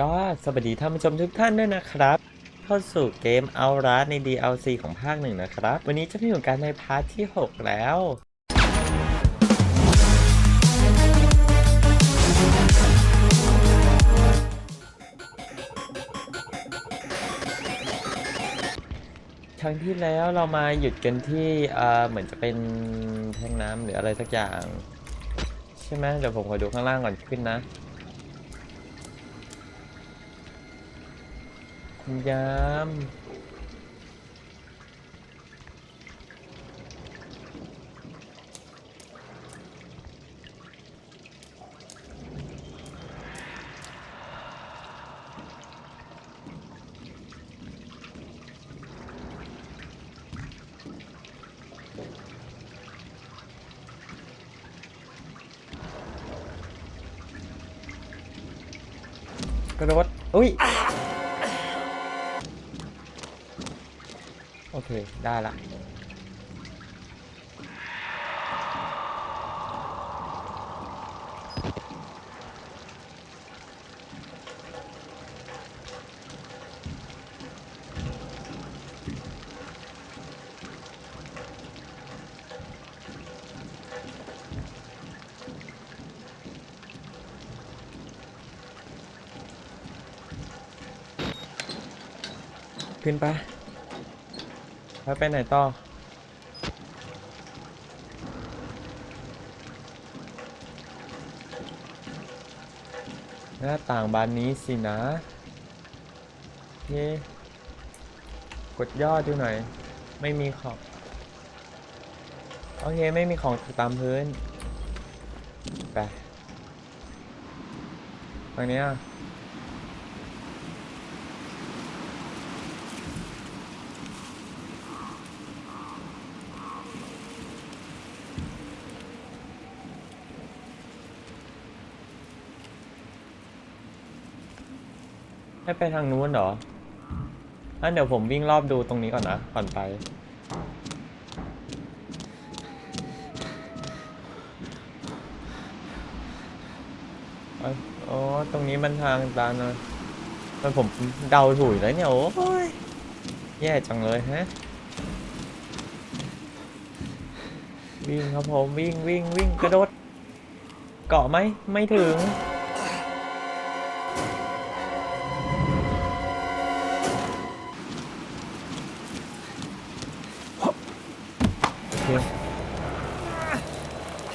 ก็สวัสดีท่านผู้ชมทุกท่านด้วยนะครับ เข้าสู่เกมเอารัใน DLC ของภาคหนึ่งนะครับ วันนี้จะมีอยู่กันในพาร์ทที่ 6 แล้ว ครั้งที่แล้วเรามาหยุดกันที่เอ่อเหมือนจะเป็นแท่งน้ำหรืออะไรสักอย่าง ใช่ไหมเดี๋ยวผมขอดูข้างล่างก่อนขึ้นนะ คุณยาม เค ได้ละขึ้นไป แล้วไปไหนต่อ หน้าต่างบานนี้สินะ เย่กดยอดดูหน่อย ไม่มีของโอเค ไม่มีของตามพื้น ไปตรงนี้อะ ให้ไปทางนู้นเหรองั้นเดี๋ยวผมวิ่งรอบดูตรงนี้ก่อนนะก่อนไปอ้ยโอ้ตรงนี้มันทางตันเลยมันผมเดาถูกแล้วเนี่ย โอ้ย แย่จังเลยฮะ วิ่งครับผม วิ่งวิ่งวิ่งกระโดด เกาะไหม ไม่ถึง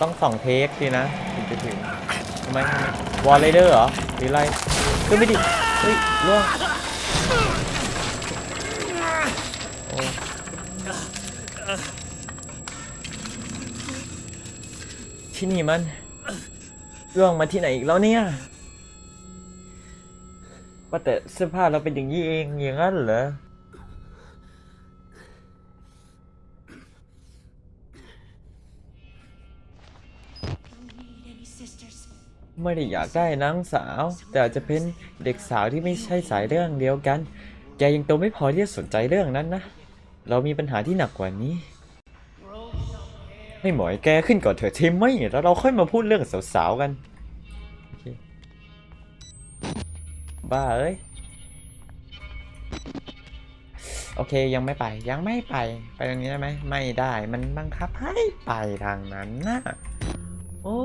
ต้องสองเทคสินะถึงจะถึงทำไมวอลเลเดอร์เหรอหรืออะไรขึ้นไปดิเฮ้ยล่วงที่นี่มันล่วงมาที่ไหนอีกแล้วเนี่ยว่าแต่เสื้อผ้าเราเป็นอย่างนี้เองอย่างนั้นเหรอ ไม่ได้อยากได้นางสาว แต่อาจจะเป็นเด็กสาวที่ไม่ใช่สายเรื่องเดียวกัน แกยังโตไม่พอที่จะสนใจเรื่องนั้นนะ เรามีปัญหาที่หนักกว่านี้ ให้หมอยแกขึ้นก่อนเถอะเทมไม่แล้วเราค่อยมาพูดเรื่องสาวๆกัน บ้าเอ้ย โอเคยังไม่ไปยังไม่ไป ไปตรงนี้ได้ไหม ไม่ได้มันบังคับให้ไปทางนั้นนะโอ้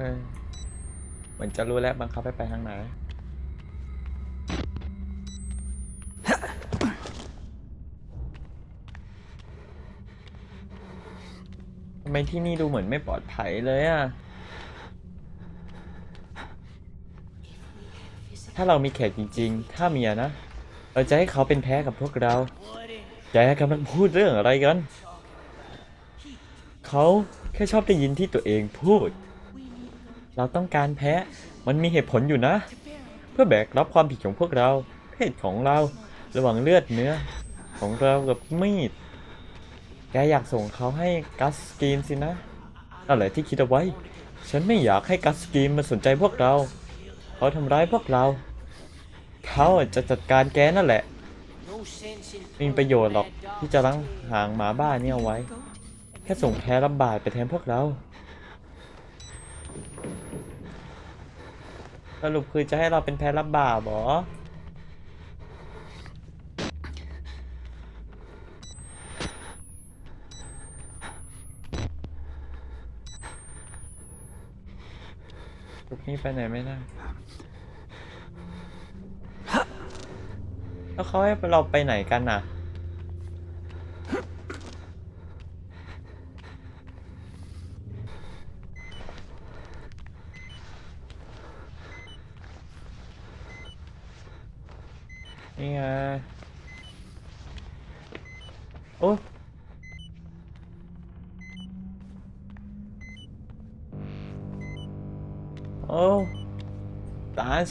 เฮ้ยเหมือนจะรู้แล้วบังคับให้ไปทางไหน ทำไมที่นี่ดูเหมือนไม่ปลอดภัยเลยอะถ้าเรามีแขกจริง ๆ ถ้าเมียนะ เราจะให้เขาเป็นแพ้กับพวกเราแกกำลังพูดเรื่องอะไรกัน เขาแค่ชอบได้ยินที่ตัวเองพูด เราต้องการแพ้ มันมีเหตุผลอยู่นะ เพื่อแบกรับความผิดของพวกเรา เพศของเรา ระหว่างเลือดเนื้อ ของเรากับมีด แกอยากส่งเขาให้กัสกีนสินะนั่นแหละที่คิดเอาไว้ ฉันไม่อยากให้กัสกีนมาสนใจพวกเรา เขาทำร้ายพวกเรา เขาจะจัดการแกนั่นแหละไม่มีประโยชน์หรอกที่จะล้างหางหมาบ้านี่เอาไว้ แค่ส่งแพ้รับบาดไปแทนพวกเรา สรุปคือจะให้เราเป็นแพ้รับบาปหรอลูกนี้ไปไหนไม่ได้ แล้วเขาให้เราไปไหนกันน่ะ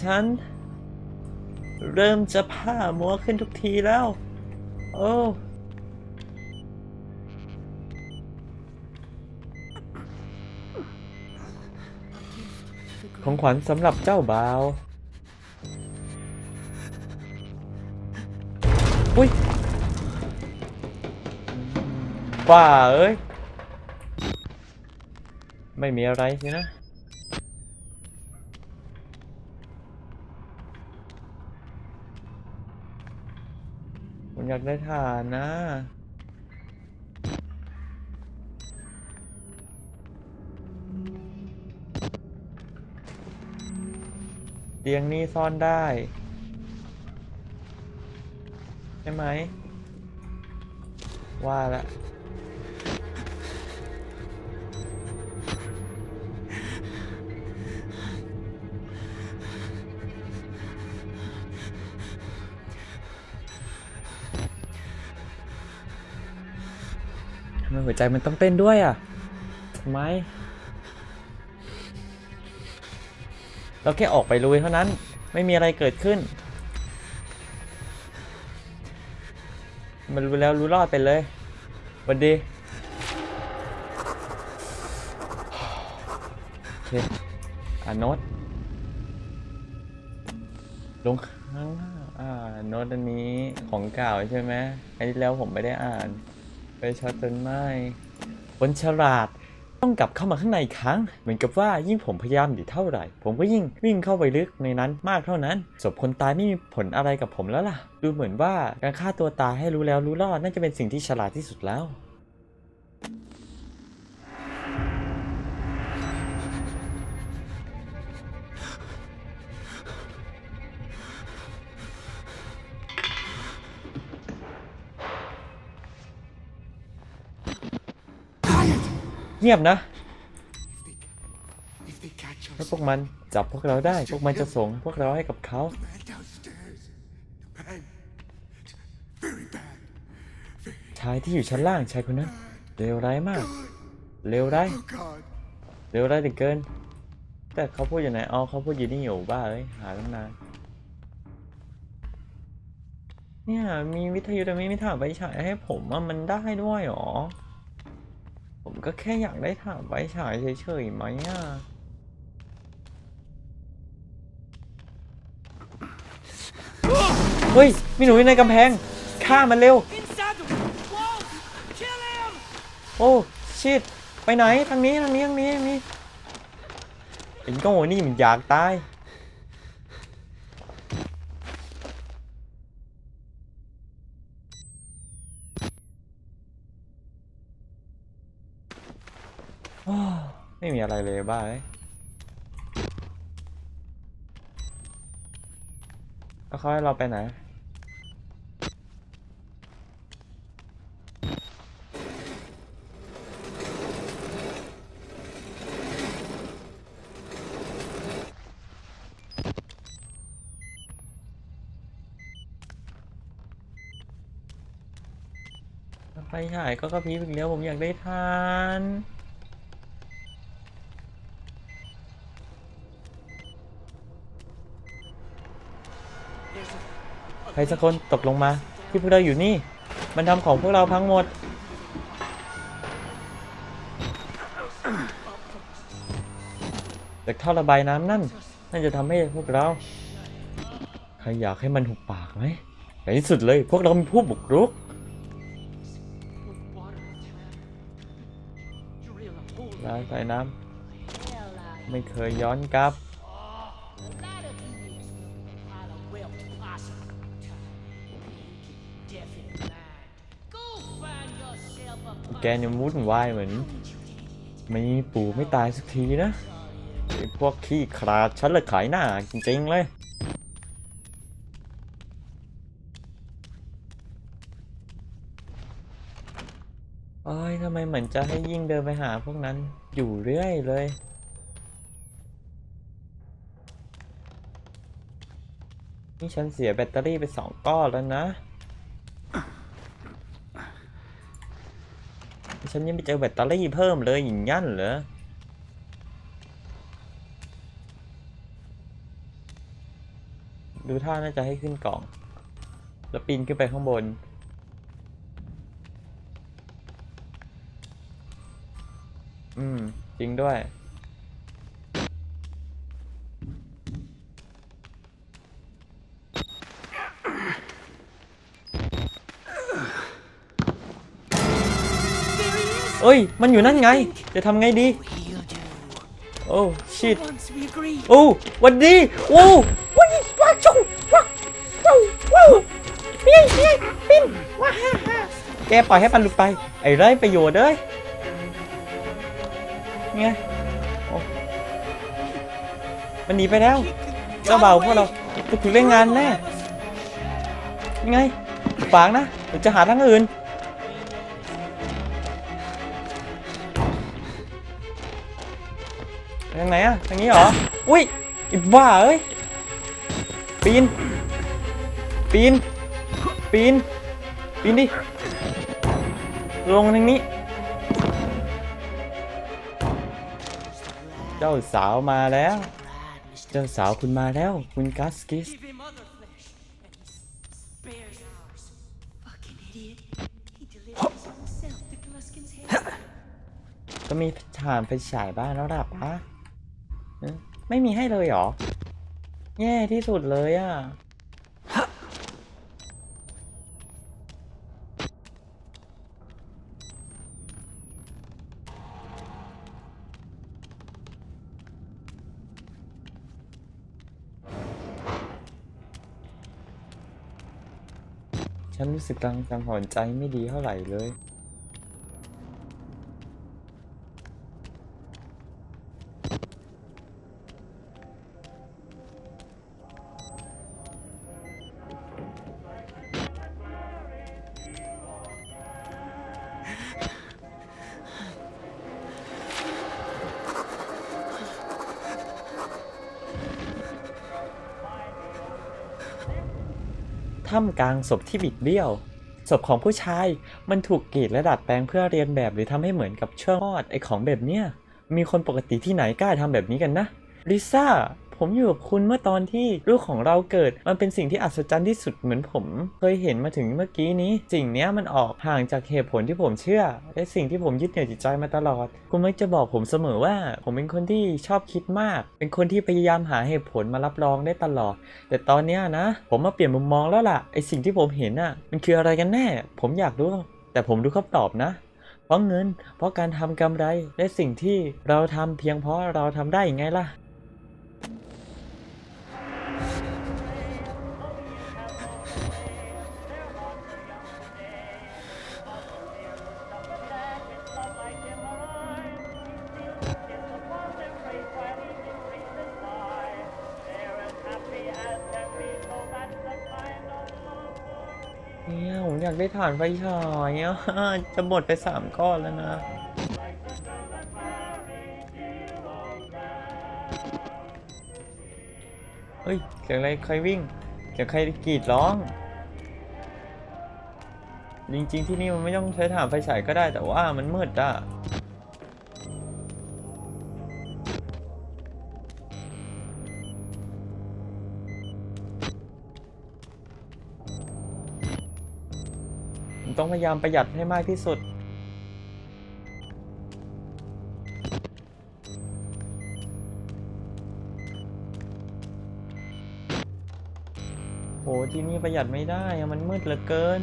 ฉัน เริ่มจะผ้ามัวขึ้นทุกทีแล้ว โอ้ของขวัญสำหรับเจ้าบ่าว อุ้ยว่าเอ้ย ไม่มีอะไรสินะ อยากได้ฐานนะ เตียงนี่ซ่อนได้ ใช่ไหม ว่าละ หัวใจมันต้องเต้นด้วยอะทำไม เราแค่ออกไปลุยเท่านั้น ไม่มีอะไรเกิดขึ้น มันรู้แล้วรู้รอดไปเลยวันดีโอเคอ่านโน้ตลงข้างล่าอ่าโน้ตอันนี้ของเก่าใช่ไหมอันที่แล้วผมไม่ได้อ่าน ไปช็อตจนไหมคนฉลาดต้องกลับเข้ามาข้างในอีกครั้ง เหมือนกับว่ายิ่งผมพยายามดีเท่าไหร่ ผมก็ยิ่งวิ่งเข้าไปลึกในนั้นมากเท่านั้นศพคนตายไม่มีผลอะไรกับผมแล้วล่ะ ดูเหมือนว่าการฆ่าตัวตายให้รู้แล้วรู้รอดน่าจะเป็นสิ่งที่ฉลาดที่สุดแล้ว งียบนะ If they catch ถ้า us, พวกมันจับพวกเราได้ พวกมันจะส่งพวกเราให้กับเขา the man downstairs, the man, very bad, very ชายที่อยู่ชั้นล่างชายคนนั้นเลวร้ายมากเลวร้าย oh God, เร็วได้ถึงเกิน แต่เขาพูดอยู่ไหนอ๋อเขาพูดอยู่นี่อยู่บ้าเอ้ยหาตั้งนานเนี่ยมีวิทยุแต่ไม่มีถ่านไฟฉายให้ผมว่ามันได้ด้วยเหรอ ผมก็แค่อยากได้ถ่านไฟฉายเฉยๆไหมอะเฮ้ย มีหนูอยู่ในกำแพง ฆ่ามันเร็ว Inside the walls! Kill him! โอ้ชิดไปไหน ทางนี้ ทางนี้ ทางนี้ทางนี้ไอ้โง่นี่มันอยากตาย โอ้ไม่มีอะไรเลยบ้าเอ้ยแล้วเขาให้เราไปไหนไฟฉายก็กระพริบอีกแล้วผมอยากได้ทาน ครสักคนตกลงมาที่พวกเราอยู่นี่ มันทำของพวกเราพังหมดจากท่อระบายน้ำนั่นน่าจะทำให้พวกเรา ใครอยากให้มันหุบปากไหมในที่สุดเลยพวกเรามีผู้บุกรุก ร้างสายน้ Hell, I ำไม่เคยย้อนกลับ เนี่ยมุ่นวายเหมือนไม่มีปู่ไม่ตายสักทีนะไอพวกขี้ขลาดฉันเลยขายหน้าจริงๆเลยโอ้ยทำไมเหมือนจะให้ยิ่งเดินไปหาพวกนั้นอยู่เรื่อยเลยนี่ฉันเสียแบตเตอรี่ไปสองก้อนแล้วนะ ฉันยังไม่เจอแบตเตอรี่เพิ่มเลยอย่างงั้นเหรอดูท่าน่าจะให้ขึ้นกล่อง แล้วปีนขึ้นไปข้างบน อืม จริงด้วย อ้ย มันอยู่นั่นไง จะทำไงดี โอ้ชิตโอ้วันดี โอ้ว้ายว้าจุงว้าจุงว้าวพี่พี่ปิ้นว้าฮ่าฮ่าแกปล่อยให้มันหลุดไป ไอ้ไรประโยชน์เลยไงมันหนีไปแล้วเจ้าเบาพวกเราจะถึงเล่นงานแน่ยังไงฝางนะเดี๋ยวจะหาทางอื่นางไหนอะทางนี้เหรอ อุ้ยอีบ้าเอ้ย ปีน ปีน ปีน ปีนดิ ลงทางนี้ เจ้าสาวมาแล้ว เจ้าสาวคุณมาแล้ว คุณกัสกิส ก็มีฐานไฟฉายบ้านแล้วล่ะปะ ไม่มีให้เลยเหรอ แย่ที่สุดเลยอะ ฉันรู้สึกกำลังสังหรณ์ใจไม่ดีเท่าไหร่เลย กลางศพที่บิดเบี้ยว ศพของผู้ชายมันถูกกรีดและดัดแปลงเพื่อเรียนแบบหรือทำให้เหมือนกับเช่วงคลอดไอของแบบเนี้ยมีคนปกติที่ไหนกล้าทำแบบนี้กันนะลิซ่า ผมอยู่กับคุณเมื่อตอนที่ลูกของเราเกิด มันเป็นสิ่งที่อัศจรรย์ที่สุดเหมือนผม เคยเห็นมาถึงเมื่อกี้นี้ สิ่งนี้มันออกห่างจากเหตุผลที่ผมเชื่อ และสิ่งที่ผมยึดเหนี่ยวจิตใจมาตลอด คุณมักจะบอกผมเสมอว่า ผมเป็นคนที่ชอบคิดมาก เป็นคนที่พยายามหาเหตุผลมารับรองได้ตลอด แต่ตอนนี้นะ ผมมาเปลี่ยนมุมมองแล้วล่ะไอสิ่งที่ผมเห็นน่ะ มันคืออะไรกันแน่ ผมอยากรู้ แต่ผมรู้คำตอบนะเพราะเงิน เพราะการทำกำไร และสิ่งที่เราทำเพียงเพราะเราทำได้ยังไงล่ะ อยากได้ฐานไฟฉายอะจะหมดไปสามก้อนแล้วนะ เฮ้ยเสียงอะไรใครวิ่งเสียงใครกรีดร้อง จริงๆที่นี่มันไม่ต้องใช้ถ่านไฟฉายก็ได้แต่ว่ามันมืดอะ ต้องพยายามประหยัดให้มากที่สุด โหที่นี่ประหยัดไม่ได้ มันมืดเหลือเกิน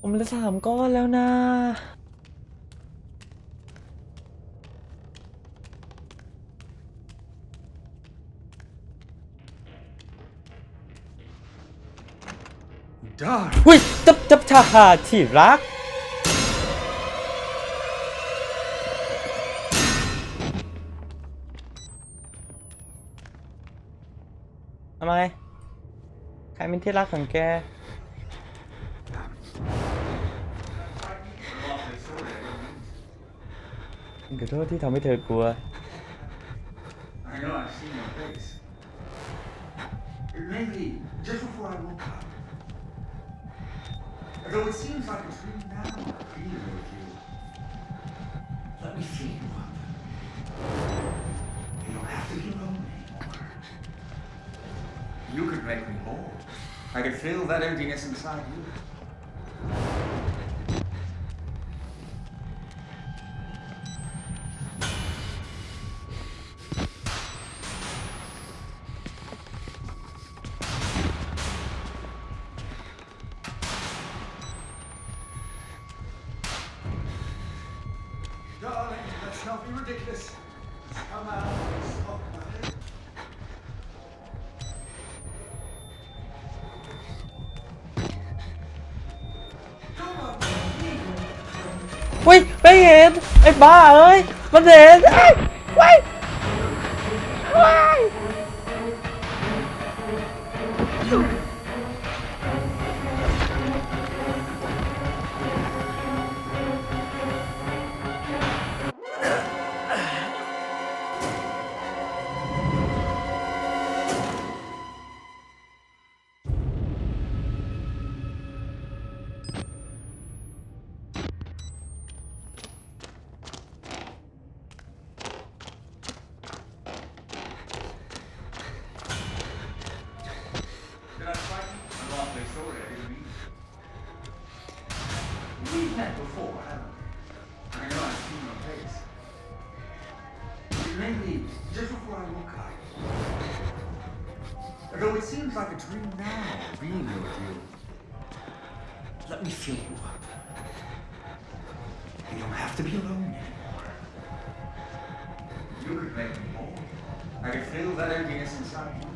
ผมเหลือสามก้อนแล้วนะ Darn. หุยจับจับชาหาที่รัก ทำไม ใครเป็นที่รักของแก ขอโทษที่ทำให้เธอกลัว Though it seems like a dream now, being with you. Let me fill you up. You don't have to be alone anymore. You could make me whole. I could fill that emptiness inside you. อุ้ยไม่เห็นไอ้บ้าเอ้ยมันเห็น seems like a dream now, being with you. Let me fill you up. You don't have to be alone anymore. You could make me whole. I could fill that emptiness inside you.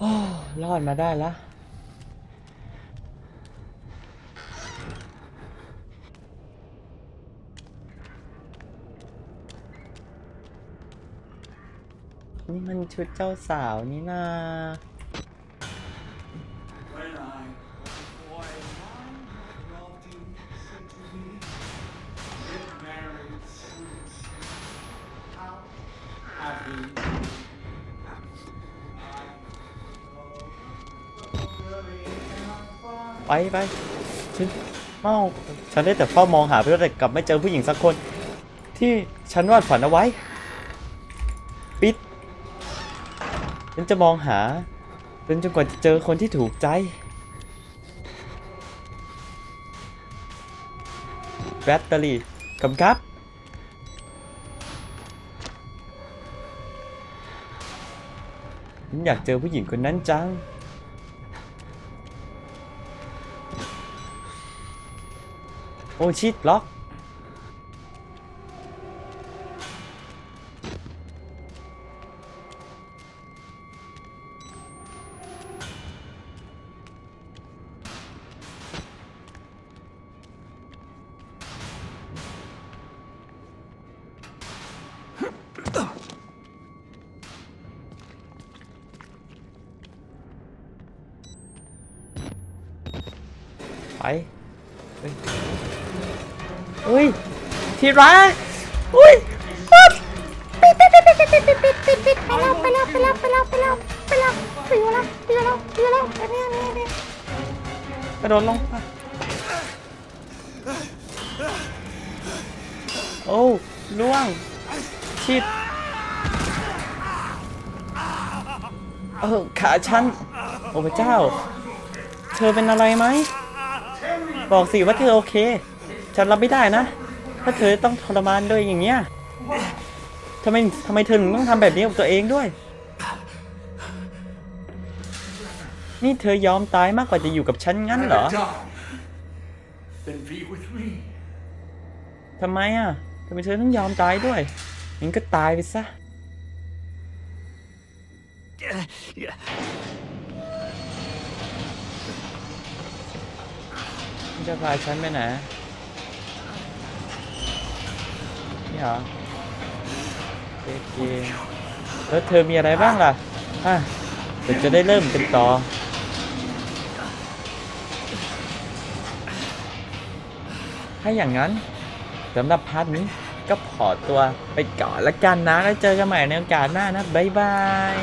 โอ้ รอดมาได้แล้วนี่มันชุดเจ้าสาวนี่นาะ ไปไปฉันเมาฉันได้แต่เฝ้ามองหาเพื่อแต่กลับไม่เจอผู้หญิงสักคน ที่ฉันวาดฝันเอาไว้ ปิด ฉันจะมองหาจนจนกว่าจะเจอคนที่ถูกใจแบตเตอรี่กำกับฉันอยากเจอผู้หญิงคนนั้นจัง โอ้ชิดล็อกไป ที่รักอุ้ยปั๊บไปแล้วไปแล้วไปแล้วไปแล้วไปแล้วไปแล้วไปอยู่แล้วไปอยู่แล้วไปอยู่แล้วอันนี้อันนี้อันนี้กระโดดลงไปโอ้ล่วงชิดเออขาฉันโอ้พระเจ้า เธอเป็นอะไรไหม บอกสิว่าเธอโอเค ฉันรับไม่ได้นะ ถ้าเธอต้องทรมานด้วยอย่างเงี้ยทำไมทำไมเธอถึงต้องทำแบบนี้กับตัวเองด้วย นี่เธอยอมตายมากกว่าจะอยู่กับฉันงั้นเหรอทำไมอะทำไมเธอต้องยอมตายด้วยงั้นก็ตายไปซะจะพาฉันไปไหน นี่เหรอโอเคแล้วเธอมีอะไรบ้างล่ะอะเดี๋ยวจะได้เริ่มกันต่อถ้าอย่างนั้นสำหรับพาร์ทนี้ก็ขอตัวไปก่อนละกันนะ แล้วเจอกันใหม่ในโอกาสหน้านะ บ๊ายบาย